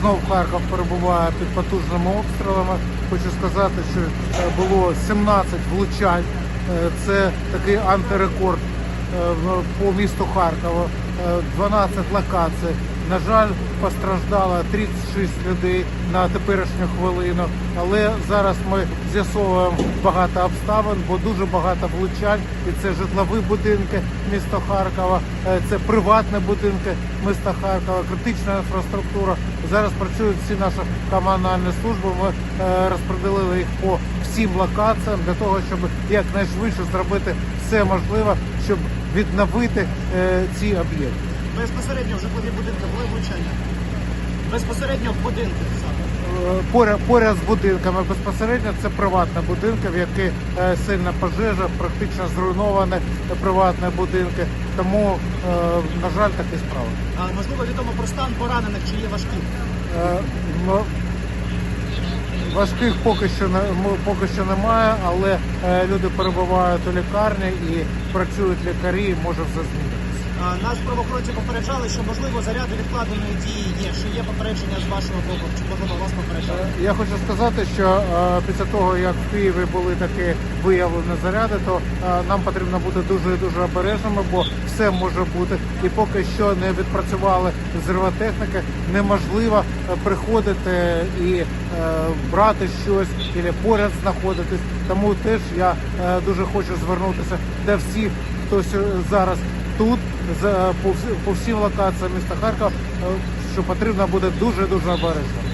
знов Харків перебуває під потужними обстрілами. Хочу сказати, що е, було 17 влучань. Е, Це такий антирекорд е, по місту Харкова. Е, 12 локацій. На жаль, постраждало 36 людей на теперішню хвилину. Але зараз ми з'ясовуємо багато обставин, бо дуже багато влучань. І це житлові будинки міста Харкова, е, це приватні будинки міста Харкова, критична інфраструктура. Зараз працюють всі наші комунальні служби. Ми е, розподілили їх по всім локаціям для того, щоб якнайшвидше зробити все можливе, щоб відновити е, ці об'єкти. Безпосередньо в житлові будинки були влучання. Безпосередньо в будинки саме. Е, Поряд, поряд з будинками безпосередньо це приватні будинки, в які е, сильна пожежа, практично зруйновані приватні будинки. Тому, е, на жаль, такі справи. А, можливо, відомо про стан поранених, чи є важкі. Е, ну, Важких поки що не поки що немає, але е, люди перебувають у лікарні і працюють лікарі, і може все змінитися. Нас правоохоронці попереджали, що можливо заряди відкладеної дії є. Чи є попередження з вашого боку? Чи можливо вас попереджали? Я хочу сказати, що е, після того, як в Києві були такі виявлені заряди, то е, нам потрібно бути дуже дуже обережними, бо все може бути. І поки що не відпрацювали зривотехніки, неможливо е, приходити і брати щось і поряд знаходитись. Тому теж я дуже хочу звернутися до всіх, хто зараз тут по, всім локаціям міста Харкова, е, що потрібно буде дуже дуже обережно.